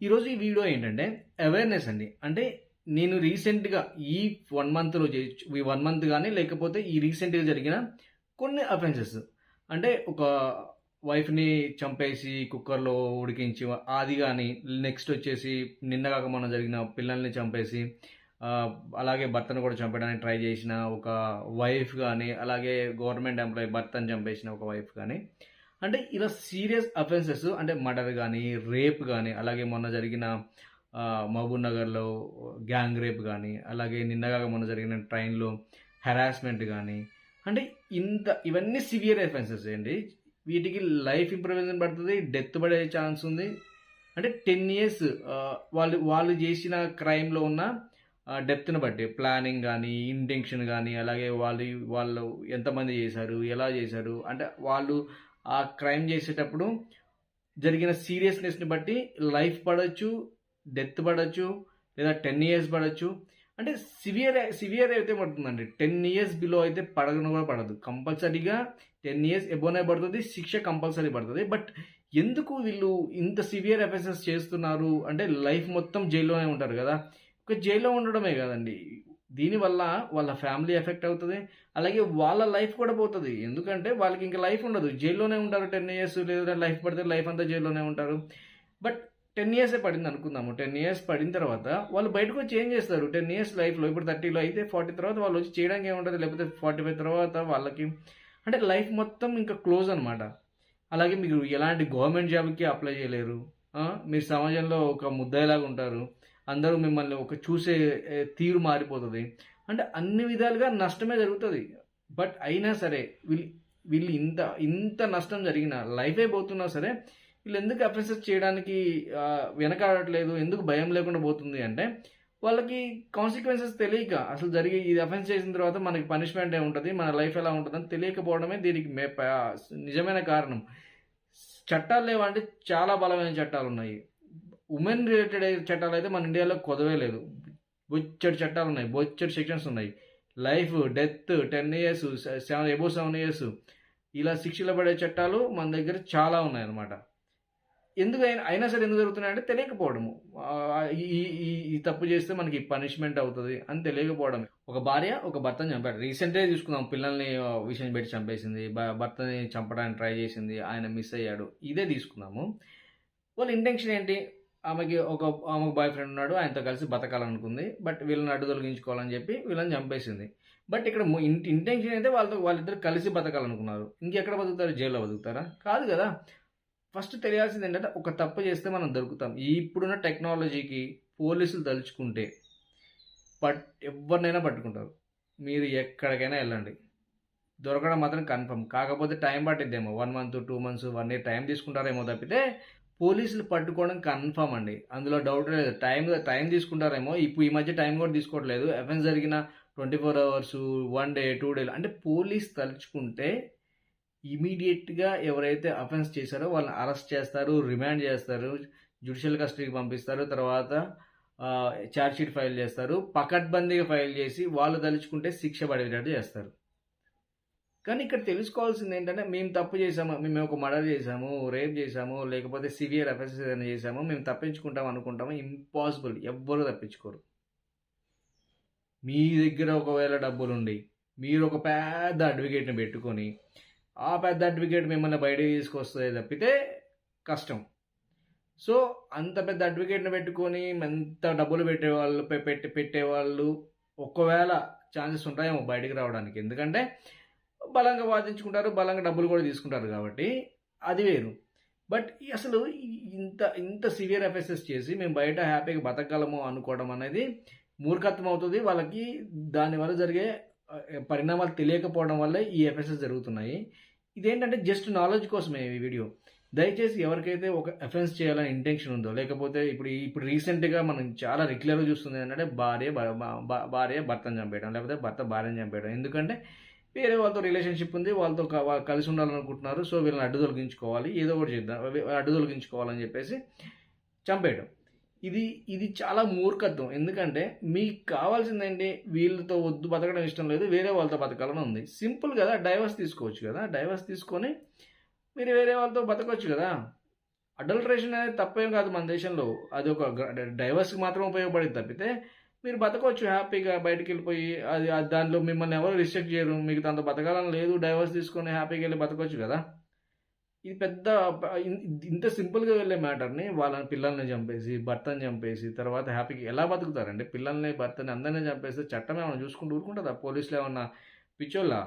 ఈరోజు ఈ వీడియో ఏంటంటే అవేర్నెస్ అండి. అంటే నేను రీసెంట్గా ఈ వన్ మంత్లో చేయొచ్చు ఈ వన్ మంత్ కానీ లేకపోతే ఈ రీసెంట్గా జరిగిన కొన్ని అఫెన్సెస్ అంటే ఒక వైఫ్ని చంపేసి కుక్కర్లో ఉడికించి అది కానీ నెక్స్ట్ వచ్చేసి నిన్నగాక మనం జరిగిన పిల్లల్ని చంపేసి అలాగే భర్తను కూడా చంపడానికి ట్రై చేసిన ఒక వైఫ్ కానీ అలాగే గవర్నమెంట్ ఎంప్లాయీ భర్తను చంపేసిన ఒక వైఫ్ కానీ అంటే ఇలా సీరియస్ అఫెన్సెస్ అంటే మర్డర్ కానీ రేప్ కానీ అలాగే మొన్న జరిగిన మహబూబ్ నగర్లో గ్యాంగ్ రేప్ కానీ అలాగే నిన్నగా మొన్న జరిగిన ట్రైన్లో హెరాస్మెంట్ కానీ అంటే ఇంత ఇవన్నీ సివియర్ అఫెన్సెస్ అండి. వీటికి లైఫ్ ఇంప్రూవ్మెంట్ పడుతుంది డెత్ పడే ఛాన్స్ ఉంది. అంటే టెన్ ఇయర్స్ వాళ్ళు వాళ్ళు చేసిన క్రైమ్లో ఉన్న డెప్త్ని బట్టి ప్లానింగ్ కానీ ఇంటెన్షన్ కానీ అలాగే వాళ్ళు వాళ్ళు ఎంతమంది చేశారు ఎలా చేశారు అంటే వాళ్ళు ఆ క్రైమ్ చేసేటప్పుడు జరిగిన సీరియస్నెస్ని బట్టి లైఫ్ పడవచ్చు డెత్ పడవచ్చు లేదా టెన్ ఇయర్స్ పడవచ్చు అంటే సివియర్ సివియర్ అయితే పడుతుందండి. టెన్ ఇయర్స్ బిలో అయితే పడగను కూడా పడదు. కంపల్సరీగా టెన్ ఇయర్స్ ఎబోనే పడుతుంది శిక్ష కంపల్సరీ పడుతుంది. బట్ ఎందుకు వీళ్ళు ఇంత సివియర్ ఎఫెన్సెస్ చేస్తున్నారు? అంటే లైఫ్ మొత్తం జైల్లోనే ఉంటారు కదా. ఒక జైల్లో ఉండడమే కదండి. దీనివల్ల వాళ్ళ ఫ్యామిలీ ఎఫెక్ట్ అవుతుంది. అలాగే వాళ్ళ లైఫ్ కూడా పోతుంది. ఎందుకంటే వాళ్ళకి ఇంకా లైఫ్ ఉండదు. జైల్లోనే ఉంటారు. టెన్ ఇయర్స్ లేదా లైఫ్ పడితే లైఫ్ అంతా జైల్లోనే ఉంటారు. బట్ టెన్ ఇయర్సే పడింది అనుకుందాము. టెన్ ఇయర్స్ పడిన తర్వాత వాళ్ళు బయటకు వచ్చి ఏం చేస్తారు? టెన్ ఇయర్స్ లైఫ్లో ఇప్పుడు థర్టీలో అయితే ఫార్టీ తర్వాత వాళ్ళు వచ్చి చేయడానికి ఏముంటుంది? లేకపోతే ఫార్టీ ఫైవ్ తర్వాత వాళ్ళకి అంటే లైఫ్ మొత్తం ఇంకా క్లోజ్ అనమాట అలాగే మీరు ఎలాంటి గవర్నమెంట్ జాబ్కి అప్లై చేయలేరు. మీరు సమాజంలో ఒక ముద్దాయిలాగా ఉంటారు. అందరూ మిమ్మల్ని ఒక చూసే తీరు మారిపోతుంది. అంటే అన్ని విధాలుగా నష్టమే జరుగుతుంది. బట్ అయినా సరే వీళ్ళు వీళ్ళు ఇంత ఇంత నష్టం జరిగినా లైఫే పోతున్నా సరే వీళ్ళు ఎందుకు అఫెన్సెస్ చేయడానికి వెనకాడట్లేదు ఎందుకు భయం లేకుండా పోతుంది అంటే వాళ్ళకి కాన్సిక్వెన్సెస్ తెలియక అసలు జరిగి ఇది అఫెన్స్ చేసిన తర్వాత మనకి పనిష్మెంట్ ఉంటుంది మన లైఫ్ ఎలా ఉంటుందని తెలియకపోవడమే దీనికి మే నిజమైన కారణం. చట్టాలు లేవంటే చాలా బలమైన చట్టాలు ఉన్నాయి ఉమెన్ రిలేటెడ్ చట్టాలు అయితే మన ఇండియాలో కొదవే లేదు. బొచ్చడి చట్టాలు ఉన్నాయి. బొచ్చడి సెక్షన్స్ ఉన్నాయి. Life death ten years seven above seven years ఇలా శిక్షలు పడే చట్టాలు మన దగ్గర చాలా ఉన్నాయి అన్నమాట ఎందుకు అయినా సరే ఎందుకు జరుగుతున్నాయంటే తెలియకపోవడము. ఈ ఈ- తప్పు చేస్తే మనకి పనిష్మెంట్ అవుతుంది అని తెలియకపోవడం ఒక భార్య ఒక భర్తని చంపారు రీసెంట్గా చూసుకుందాం. పిల్లల్ని విషయం పెట్టి చంపేసింది. భర్తని చంపడానికి ట్రై చేసింది. ఆయన మిస్ అయ్యాడు. ఇదే తీసుకుందాము. వాళ్ళ ఇంటెన్షన్ ఏంటి? ఆమెకి ఒక ఆమెకు బాయ్ ఫ్రెండ్ ఉన్నాడు ఆయనతో కలిసి బతకాలనుకుంది. బట్ వీళ్ళని అడ్డు తొలగించుకోవాలని చెప్పి వీళ్ళని చంపేసింది. బట్ ఇక్కడ ఇంటెన్షన్ అయితే వాళ్ళతో వాళ్ళిద్దరు కలిసి బతకాలనుకున్నారు. ఇంకెక్కడ బతుకుతారు? జైల్లో బతుకుతారా? కాదు కదా. ఫస్ట్ తెలియాల్సింది ఏంటంటే ఒక తప్పు చేస్తే మనం దొరుకుతాం. ఇప్పుడున్న టెక్నాలజీకి పోలీసులు తలుచుకుంటే పట్ ఎవరినైనా పట్టుకుంటారు. మీరు ఎక్కడికైనా వెళ్ళండి. దొరకడం మాత్రం కన్ఫర్మ్ కాకపోతే time పట్టిద్దేమో. One month two months one year time తీసుకుంటారేమో తప్పితే పోలీసులు పట్టుకోవడం కన్ఫర్మ్ అండి. అందులో డౌట్ లేదు. టైం టైం తీసుకుంటారేమో. ఇప్పుడు ఈ మధ్య టైం కూడా తీసుకోవట్లేదు. ఎఫెన్స్ జరిగిన twenty four hours one day two డేలు అంటే పోలీస్ తలుచుకుంటే ఇమీడియట్గా ఎవరైతే అఫెన్స్ చేశారో వాళ్ళని అరెస్ట్ చేస్తారు రిమాండ్ చేస్తారు జ్యుడిషియల్ కస్టడీకి పంపిస్తారు తర్వాత ఛార్జ్ షీట్ ఫైల్ చేస్తారు పకడ్బందీగా ఫైల్ చేసి వాళ్ళు తలుచుకుంటే శిక్ష పడేటట్టు చేస్తారు. కానీ ఇక్కడ తెలుసుకోవాల్సింది ఏంటంటే మేము తప్పు చేసాము మేము ఒక మర్డర్ చేసాము రేప్ చేసాము లేకపోతే సివియర్ అఫెన్సెస్ ఏదైనా చేసాము మేము తప్పించుకుంటాం అనుకుంటాము ఇంపాసిబుల్ ఎవ్వరూ తప్పించుకోరు. మీ దగ్గర ఒకవేళ డబ్బులు ఉండి మీరు ఒక పెద్ద అడ్వకేట్ని పెట్టుకొని ఆ పెద్ద అడ్వకేట్ మిమ్మల్ని బయటికి తీసుకొస్తే తప్పితే కష్టం. సో అంత పెద్ద అడ్వకేట్ని పెట్టుకొని ఎంత డబ్బులు పెట్టేవాళ్ళు పెట్టి పెట్టేవాళ్ళు ఒకవేళ ఛాన్సెస్ ఉంటాయేమో బయటికి రావడానికి. ఎందుకంటే బలంగా వాదించుకుంటారు బలంగా డబ్బులు కూడా తీసుకుంటారు కాబట్టి అది వేరు. బట్ ఈ అసలు ఇంత ఇంత సివియర్ ఎఫెసెస్ చేసి మేము బయట హ్యాపీగా బతకగలము అనుకోవడం అనేది మూర్ఖత్వం అవుతుంది. వాళ్ళకి దానివల్ల జరిగే పరిణామాలు తెలియకపోవడం వల్ల ఈ ఎఫెసెస్ జరుగుతున్నాయి. ఇదేంటంటే జస్ట్ నాలెడ్జ్ కోసమే ఈ వీడియో. దయచేసి ఎవరికైతే ఒక అఫెన్స్ చేయాలని ఇంటెన్షన్ ఉందో లేకపోతే ఇప్పుడు ఇప్పుడు రీసెంట్గా మనం చాలా రెగ్యులర్గా చూస్తుంది ఏంటంటే భార్య భ- భార్య భర్తను చంపేయడం లేకపోతే భర్త భార్యను చంపేయడం. ఎందుకంటే వేరే వాళ్ళతో రిలేషన్షిప్ ఉంది వాళ్ళతో కలిసి ఉండాలనుకుంటున్నారు సో వీళ్ళని అడ్డు తొలగించుకోవాలి ఏదో ఒకటి చేద్దాం అడ్డు తొలగించుకోవాలని చెప్పేసి చంపేయడం. ఇది ఇది చాలా మూర్ఖత్వం. ఎందుకంటే మీకు కావాల్సిందేంటి? వీళ్ళతో వద్దు బతకడం ఇష్టం లేదు వేరే వాళ్ళతో బతకాలని ఉంది. సింపుల్ కదా డైవర్స్ తీసుకోవచ్చు కదా. డైవర్స్ తీసుకొని మీరు వేరే వాళ్ళతో బతకవచ్చు కదా. అడల్ట్రేషన్ అనేది తప్పేం కాదు మన దేశంలో. అది ఒక డైవర్స్కి మాత్రం ఉపయోగపడింది తప్పితే మీరు బతకవచ్చు హ్యాపీగా బయటకు వెళ్ళిపోయి అది దానిలో దాంట్లో మిమ్మల్ని ఎవరు రిస్ట్రిక్ట్ చేయరు. మీకు దాంతో బతకాలని లేదు డైవర్స్ తీసుకొని హ్యాపీగా వెళ్ళి బతకవచ్చు కదా. ఇది పెద్ద ఇంత సింపుల్గా వెళ్ళే మ్యాటర్ని వాళ్ళని పిల్లల్ని చంపేసి భర్తని చంపేసి తర్వాత హ్యాపీగా ఎలా బతుకుతారండి? పిల్లల్ని భర్తని అందరినీ చంపేస్తే చట్టం ఏమైనా చూసుకుంటూ ఊరుకుంటుందా? పోలీసులు ఏమన్నా పిచ్చోళ్ళా?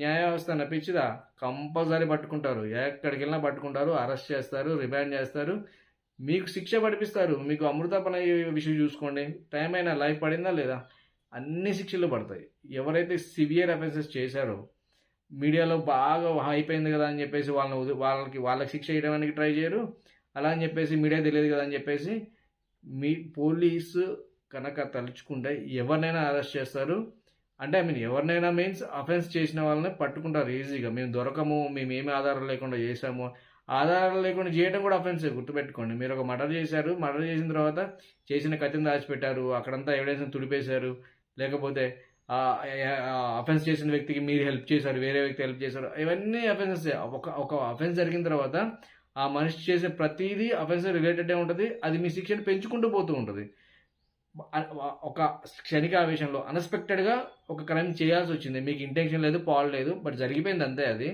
న్యాయ వ్యవస్థ అన్న పిచ్చిదా? కంపల్సరీ పట్టుకుంటారు. ఎక్కడికి వెళ్ళినా పట్టుకుంటారు అరెస్ట్ చేస్తారు రిమాండ్ చేస్తారు. మీకు శిక్ష పడిపిస్తారు. మీకు అమృతపన విషయం చూసుకోండి. టైం అయినా లైఫ్ పడిందా లేదా? అన్ని శిక్షలు పడతాయి. ఎవరైతే సివియర్ అఫెన్సెస్ చేశారో మీడియాలో బాగా అయిపోయింది కదా అని చెప్పేసి వాళ్ళని వాళ్ళకి వాళ్ళకి శిక్ష ఇవ్వడానికి ట్రై చేయరు. అలా అని చెప్పేసి మీడియా తెలియదు కదా అని చెప్పేసి మీ పోలీసు కనుక తలుచుకుంటే ఎవరినైనా అరెస్ట్ చేస్తారు. అంటే ఐ మీన్ ఎవరినైనా మీన్స్ అఫెన్స్ చేసిన వాళ్ళని పట్టుకుంటారు ఈజీగా మేము దొరకము మేము ఏమి ఆధారం లేకుండా చేసాము ఆధారాలు లేకుండా చేయడం కూడా అఫెన్సివ్ గుర్తుపెట్టుకోండి. మీరు ఒక మర్డర్ చేశారు మర్డర్ చేసిన తర్వాత చేసిన కత్తిని దాచిపెట్టారు అక్కడంతా ఎవిడెన్స్ తుడిపేశారు లేకపోతే అఫెన్స్ చేసిన వ్యక్తికి మీరు హెల్ప్ చేశారు వేరే వ్యక్తి హెల్ప్ చేశారు ఇవన్నీ అఫెన్సెస్ ఒక ఒక అఫెన్స్ జరిగిన తర్వాత ఆ మనిషి చేసే ప్రతిదీ అఫెన్స్ రిలేటెడ్ ఉంటుంది అది మీ శిక్షను పెంచుకుంటూ పోతూ ఉంటుంది. ఒక క్షణిక ఆవేశంలో అన్ఎక్స్పెక్టెడ్గా ఒక క్రైమ్ చేయాల్సి వచ్చింది. మీకు ఇంటెన్షన్ లేదు పాల్ లేదు బట్ జరిగిపోయింది అంతే అది.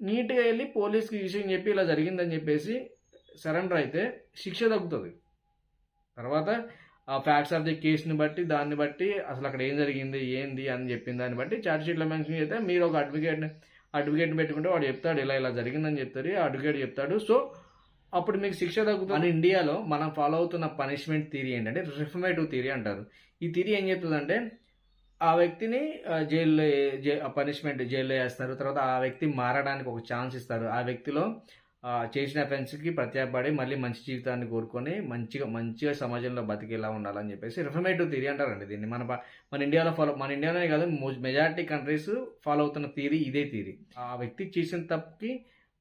నీట్గా వెళ్ళి పోలీస్కి విషయం చెప్పి ఇలా జరిగిందని చెప్పేసి సరెండర్ అయితే శిక్ష తగ్గుతుంది. తర్వాత ఆ ఫ్యాక్ట్స్ ఆఫ్ ది కేసుని బట్టి దాన్ని బట్టి అసలు అక్కడ ఏం జరిగింది ఏంది అని చెప్పిన దాన్ని బట్టి ఛార్జ్ షీట్లో మెన్షన్ చేస్తే మీరు ఒక అడ్వకేట్ అడ్వకేట్ని పెట్టుకుంటే వాడు చెప్తాడు ఇలా ఇలా జరిగిందని చెప్తారు ఆ అడ్వకేట్ చెప్తాడు. సో అప్పుడు మీకు శిక్ష తగ్గుతుంది. మన ఇండియాలో మనం ఫాలో అవుతున్న పనిష్మెంట్ థియరీ ఏంటంటే రిఫర్మేటివ్ థియరీ అంటారు. ఈ థియరీ ఏం చెప్తుందంటే ఆ వ్యక్తిని జైల్లో పనిష్మెంట్ జైల్లో వేస్తారు. తర్వాత ఆ వ్యక్తి మారడానికి ఒక ఛాన్స్ ఇస్తారు. ఆ వ్యక్తిలో చేసిన అఫెన్స్కి ప్రత్యాపడి మళ్ళీ మంచి జీవితాన్ని కోరుకొని మంచిగా మంచిగా సమాజంలో బతికేలా ఉండాలని చెప్పేసి రిఫర్మేటివ్ థియరీ అంటారండి దీన్ని. మన మన ఇండియాలో ఫాలో మన ఇండియాలోనే కాదు మెజారిటీ కంట్రీస్ ఫాలో అవుతున్న థియరీ ఇదే థియరీ ఆ వ్యక్తి చేసిన తప్పుకి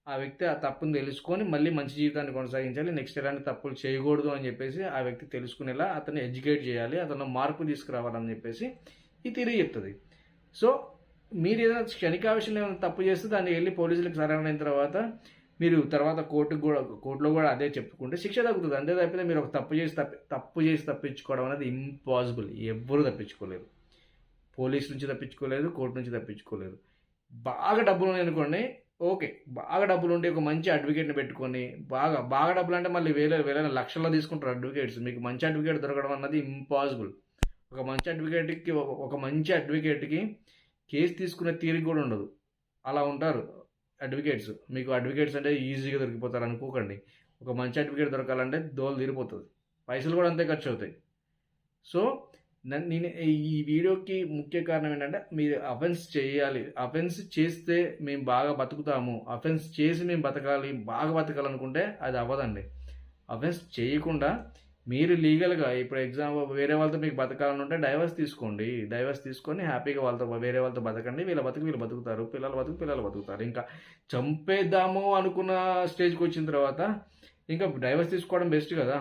ఆ వ్యక్తి ఆ తప్పుని తెలుసుకొని మళ్ళీ మంచి జీవితాన్ని కొనసాగించాలి నెక్స్ట్ ఎలాంటి తప్పులు చేయకూడదు అని చెప్పేసి ఆ వ్యక్తి తెలుసుకునేలా అతన్ని ఎడ్యుకేట్ చేయాలి అతను మార్పు తీసుకురావాలని చెప్పేసి ఈ థిరీ చెప్తుంది. సో మీరు ఏదైనా క్షణికావేశంలో ఏమైనా తప్పు చేస్తే దాన్ని వెళ్ళి పోలీసులకు సరైన తర్వాత మీరు తర్వాత కోర్టుకు కూడా కోర్టులో కూడా అదే చెప్పుకుంటే శిక్ష తగ్గుతుంది. అంతే తప్పితే మీరు ఒక తప్పు చేసి తప్పి తప్పు చేసి తప్పించుకోవడం అనేది ఇంపాసిబుల్ ఎవ్వరూ తప్పించుకోలేరు. పోలీస్ నుంచి తప్పించుకోలేదు కోర్టు నుంచి తప్పించుకోలేరు బాగా డబ్బులు ఉన్నాయి అనుకోండి ఓకే. బాగా డబ్బులు ఉండి ఒక మంచి అడ్వకేట్ని పెట్టుకొని బాగా బాగా డబ్బులు అంటే మళ్ళీ వేల వేల లక్షల్లో తీసుకుంటారు అడ్వకేట్స్ మీకు మంచి అడ్వకేట్ దొరకడం అన్నది ఇంపాసిబుల్ ఒక మంచి అడ్వకేట్కి ఒక- మంచి అడ్వకేట్కి కేసు తీసుకునే తీరిక కూడా ఉండదు. అలా ఉంటారు అడ్వకేట్స్ మీకు అడ్వకేట్స్ అంటే ఈజీగా దొరికిపోతారు అనుకోకండి. ఒక మంచి అడ్వకేట్ దొరకాలంటే దోలు తీరిపోతుంది. పైసలు కూడా అంతే ఖర్చు అవుతాయి. సో నేను ఈ వీడియోకి ముఖ్య కారణం ఏంటంటే మీరు అఫెన్స్ చేయాలి. అఫెన్స్ చేస్తే మేము బాగా బతుకుతాము. అఫెన్స్ చేసి మేము బతకాలి బాగా బతకాలనుకుంటే అది అవ్వదండి. అఫెన్స్ చేయకుండా మీరు లీగల్గా ఇప్పుడు ఎగ్జాంపుల్ వేరే వాళ్ళతో మీకు బతకాలని ఉంటే డైవర్స్ తీసుకోండి. డైవర్స్ తీసుకొని హ్యాపీగా వాళ్ళతో వేరే వాళ్ళతో బతకండి. వీళ్ళ బతుకు వీళ్ళు బతుకుతారు. పిల్లల బతుకు పిల్లలు బతుకుతారు. ఇంకా చంపేద్దాము అనుకున్న స్టేజ్కి వచ్చిన తర్వాత ఇంకా డైవర్స్ తీసుకోవడం బెస్ట్ కదా.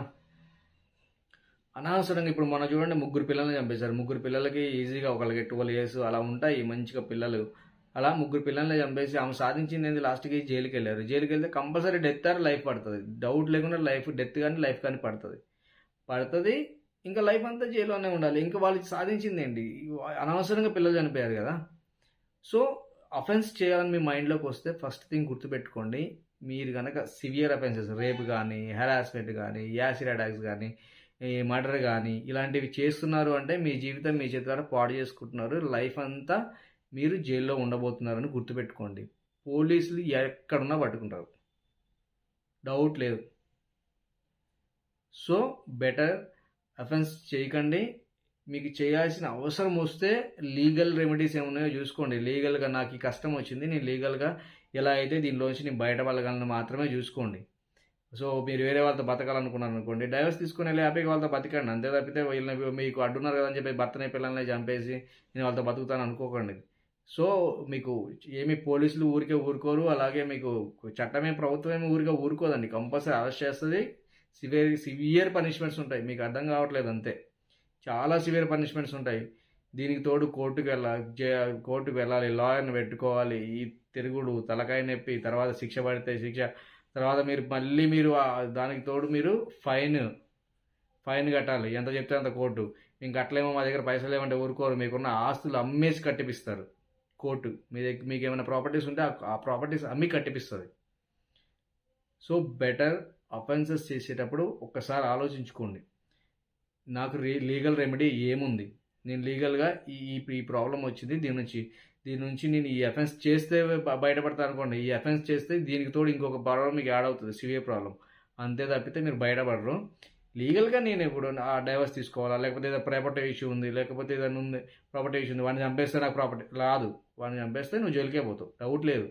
అనవసరంగా ఇప్పుడు మనం చూడండి ముగ్గురు పిల్లల్ని చంపేశారు. ముగ్గురు పిల్లలకి ఈజీగా ఒకళ్ళకి ట్వెల్వ్ ఇయర్స్ అలా ఉంటాయి మంచిగా పిల్లలు. అలా ముగ్గురు పిల్లల్ని చంపేసి ఆమె సాధించింది ఏంది లాస్ట్కి జైలుకి వెళ్ళారు జైలుకి వెళ్తే కంపల్సరీ డెత్ ఆర్ లైఫ్ పడుతుంది. డౌట్ లేకుండా లైఫ్ డెత్ కానీ లైఫ్ కానీ పడుతుంది. పడుతుంది. ఇంకా లైఫ్ అంతా జైల్లోనే ఉండాలి. ఇంకా వాళ్ళు సాధించింది ఏంటి అనవసరంగా పిల్లలు చనిపోయారు కదా. సో అఫెన్స్ చేయాలని మీ మైండ్లోకి వస్తే ఫస్ట్ థింగ్ గుర్తుపెట్టుకోండి. మీరు కనుక సివియర్ అఫెన్సెస్ రేప్ కానీ హెరాస్మెంట్ కానీ యాసిడ్ అటాక్స్ కానీ మర్డర్ కానీ ఇలాంటివి చేస్తున్నారు అంటే మీ జీవితం మీ చేతి ద్వారా పాడు చేసుకుంటున్నారు. లైఫ్ అంతా మీరు జైల్లో ఉండబోతున్నారని గుర్తుపెట్టుకోండి. పోలీసులు ఎక్కడున్నా పట్టుకుంటారు. డౌట్ లేదు. సో బెటర్ అఫెన్స్ చేయకండి. మీకు చేయాల్సిన అవసరం వస్తే లీగల్ రెమెడీస్ ఏమున్నాయో చూసుకోండి. లీగల్గా నాకు ఈ కష్టం వచ్చింది. నేను లీగల్గా ఎలా అయితే దీనిలోంచి నేను బయటపడగలను మాత్రమే చూసుకోండి. సో మీరు వేరే వాళ్ళతో బతకాలనుకున్నారు అనుకోండి. డైవర్స్ తీసుకుని వెళ్ళి హ్యాపీగా వాళ్ళతో బతకండి. అంతే తప్పితే వీళ్ళని మీకు అడ్డున్నారు కదా అని చెప్పి భర్తనే పిల్లల్ని చంపేసి నేను వాళ్ళతో బతుకుతాను అనుకోకండి. సో మీకు ఏమి పోలీసులు ఊరికే ఊరుకోరు. అలాగే మీకు చట్టమే ప్రభుత్వం ఏమి ఊరికే ఊరుకోదండి. కంపల్సరీ అరెస్ట్ చేస్తుంది. సివియర్ సివియర్ పనిష్మెంట్స్ ఉంటాయి. మీకు అర్థం కావట్లేదు అంతే. చాలా సివియర్ పనిష్మెంట్స్ ఉంటాయి. దీనికి తోడు కోర్టుకు వెళ్ళాలి కోర్టుకు వెళ్ళాలి. లాయర్ని పెట్టుకోవాలి. ఈ తిరుగుడు తలకాయ నొప్పి తర్వాత శిక్ష పడితే శిక్ష తర్వాత మీరు మళ్ళీ మీరు దానికి తోడు మీరు ఫైన్ ఫైన్ కట్టాలి. ఎంత చెప్తే అంత కోర్టు. ఇంక అట్లేమో మా దగ్గర పైసలు ఏమంటే ఊరుకోరు. మీకున్న ఆస్తులు అమ్మేసి కట్టిపిస్తారు కోర్టు. మీ దగ్గర మీకు ఏమైనా ప్రాపర్టీస్ ఉంటే ఆ ప్రాపర్టీస్ అమ్మి కట్టిపిస్తుంది. సో బెటర్ అఫెన్సెస్ చేసేటప్పుడు ఒక్కసారి ఆలోచించుకోండి. నాకు రీ లీగల్ రెమెడీ ఏముంది? నేను లీగల్గా ఈ ఈ- ప్రాబ్లం వచ్చింది దీని నుంచి దీని నుంచి నేను ఈ అఫెన్స్ చేస్తే బయటపడతాను అనుకోండి. ఈ అఫెన్స్ చేస్తే దీనికి తోడు ఇంకొక ప్రాబ్లం మీకు యాడ్ అవుతుంది సివియర్ ప్రాబ్లం అంతే తప్పితే మీరు బయటపడరు. లీగల్గా నేను ఇప్పుడు ఆ డైవర్స్ తీసుకోవాలా? లేకపోతే ఏదో ప్రాపర్టీ ఇష్యూ ఉంది లేకపోతే ఏదైనా ఉంది ప్రాపర్టీ ఇష్యూ ఉంది. వాడిని చంపేస్తే నాకు ప్రాపర్టీ రాదు. వాడిని చంపేస్తే నువ్వు జైలుకే పోతావు. డౌట్ లేదు.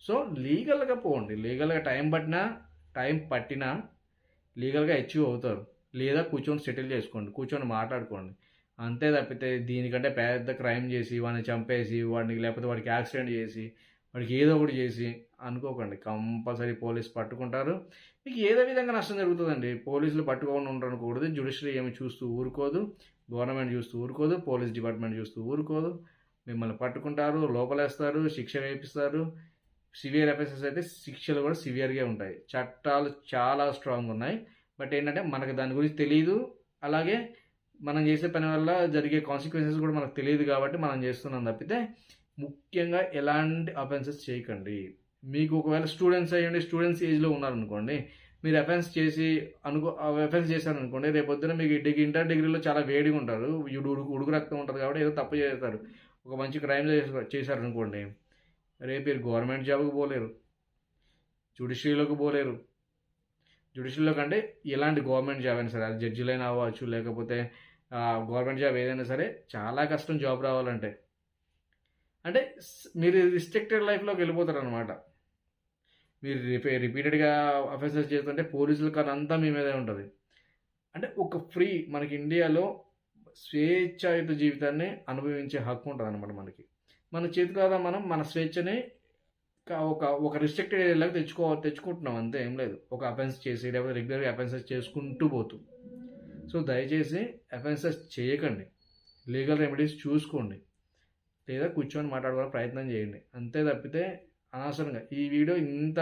సో లీగల్గా పోండి. లీగల్గా టైం పట్టినా టైం పట్టినా లీగల్గా అచీవ్ అవుతారు. లేదా కూర్చొని సెటిల్ చేసుకోండి. కూర్చొని మాట్లాడుకోండి. అంతే తప్పితే దీనికంటే పెద్ద క్రైమ్ చేసి వాడిని చంపేసి వాడిని లేకపోతే వాడికి యాక్సిడెంట్ చేసి వాడికి ఏదో ఒకటి చేసి అనుకోకండి. కంపల్సరీ పోలీస్ పట్టుకుంటారు. మీకు ఏదో విధంగా నష్టం జరుగుతుందండి. పోలీసులు పట్టుకోకుండా ఉండనుకూడదు జ్యుడిషియరీ ఏమి చూస్తూ ఊరుకోదు. గవర్నమెంట్ చూస్తూ ఊరుకోదు. పోలీస్ డిపార్ట్మెంట్ చూస్తూ ఊరుకోదు. మిమ్మల్ని పట్టుకుంటారు లోపలేస్తారు శిక్ష వేపిస్తారు. సివియర్ అఫెన్సెస్ అయితే శిక్షలు కూడా సివియర్గా ఉంటాయి. చట్టాలు చాలా స్ట్రాంగ్ ఉన్నాయి. బట్ ఏంటంటే మనకు దాని గురించి తెలియదు అలాగే మనం చేసే పని వల్ల జరిగే కాన్సిక్వెన్సెస్ కూడా మనకు తెలియదు కాబట్టి మనం చేస్తున్నాం తప్పితే ముఖ్యంగా ఎలాంటి అఫెన్సెస్ చేయకండి. మీకు ఒకవేళ స్టూడెంట్స్ అయ్యండి స్టూడెంట్స్ ఏజ్లో ఉన్నారనుకోండి మీరు అఫెన్స్ చేసి అనుకో అఫెన్స్ చేశారనుకోండి రేపు పొద్దున మీకు డిగ్రీ ఇంటర్ డిగ్రీలో చాలా వేడిగా ఉంటారు ఉడుకు ఉడుకు రక్తం ఉంటుంది కాబట్టి ఏదో తప్పు చేస్తారు. ఒక మంచి క్రైమ్ చేశారనుకోండి రేపు మీరు గవర్నమెంట్ జాబ్కి పోలేరు. జుడిషియరీలోకి పోలేరు. జుడిషియరీలో కంటే ఎలాంటి గవర్నమెంట్ జాబ్ అయినా సరే అది జడ్జిలైనా అవ్వచ్చు లేకపోతే గవర్నమెంట్ జాబ్ ఏదైనా సరే చాలా కష్టం జాబ్ రావాలంటే. అంటే మీరు రిస్ట్రిక్టెడ్ లైఫ్లోకి వెళ్ళిపోతారు అనమాట మీరు రిపీ రిపీటెడ్గా అఫెన్సెస్ చేస్తుంటే పోలీసుల కన్నా అంతా మీ మీదే ఉంటుంది. అంటే ఒక ఫ్రీ మనకి ఇండియాలో స్వేచ్ఛాయుత జీవితాన్ని అనుభవించే హక్కు ఉంటుంది అనమాట మనకి. మన చేతి కాదా మనం మన స్వేచ్ఛని ఒక ఒక రిస్ట్రిక్టెడ్ ఏరియాలోకి తెచ్చుకో తెచ్చుకుంటున్నాం. అంతే ఏం లేదు. ఒక అఫెన్స్ చేసి లేకపోతే రెగ్యులర్గా అఫెన్సెస్ చేసుకుంటూ పోతూ. సో దయచేసి అఫెన్సెస్ చేయకండి. లీగల్ రెమెడీస్ చూసుకోండి. లేదా కూర్చొని మాట్లాడుకోవడానికి ప్రయత్నం చేయండి. అంతే తప్పితే అనవసరంగా. ఈ వీడియో ఇంత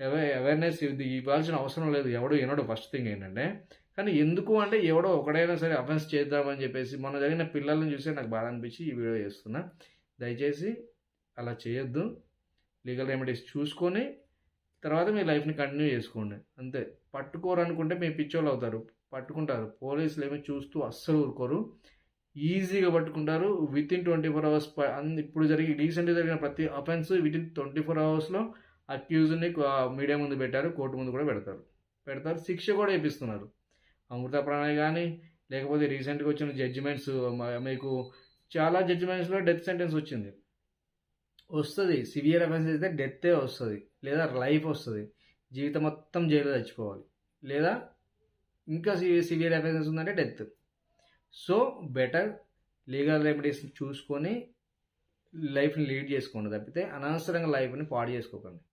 అవేర్నెస్ ఇది ఇవ్వాల్సిన అవసరం లేదు. ఎవడో వినడు ఫస్ట్ థింగ్ ఏంటంటే. కానీ ఎందుకు అంటే ఎవడో ఒకడైనా సరే అఫెన్స్ చేద్దామని చెప్పేసి మొన్న జరిగిన పిల్లల్ని చూస్తే నాకు బాధ అనిపించి ఈ వీడియో చేస్తున్నా. దయచేసి అలా చేయొద్దు. లీగల్ రెమెడీస్ చూసుకొని తర్వాత మీ లైఫ్ని కంటిన్యూ చేసుకోండి. అంతే. పట్టుకోరు అనుకుంటే మీ పిచ్చోళ్ళు అవుతారు. పట్టుకుంటారు. పోలీసులు ఏమి చూస్తూ అస్సలు ఊరుకోరు. ఈజీగా పట్టుకుంటారు. Within twenty four hours ఇప్పుడు జరిగి రీసెంట్గా జరిగిన ప్రతి offence within twenty four అవర్స్లో అక్యూజ్ని మీడియా ముందు పెట్టారు. కోర్టు ముందు కూడా పెడతారు. పెడతారు. శిక్ష కూడా వేపిస్తున్నారు. అమృత ప్రణయ్ కానీ లేకపోతే రీసెంట్గా వచ్చిన జడ్జిమెంట్స్ మీకు చాలా జడ్జిమెంట్స్లో డెత్ సెంటెన్స్ వచ్చింది. వస్తుంది. సివియర్ అఫెన్స్ అయితే డెత్తే వస్తుంది. లేదా లైఫ్ వస్తుంది. జీవితం మొత్తం జైలు చచ్చిపోవాలి. లేదా ఇంకా సివియర్ అఫెన్సెస్ ఉందంటే death so better legal remedies చూసుకొని లైఫ్ని లీడ్ చేసుకోండి తప్పితే అనవసరంగా లైఫ్ని పాడు చేసుకోకండి.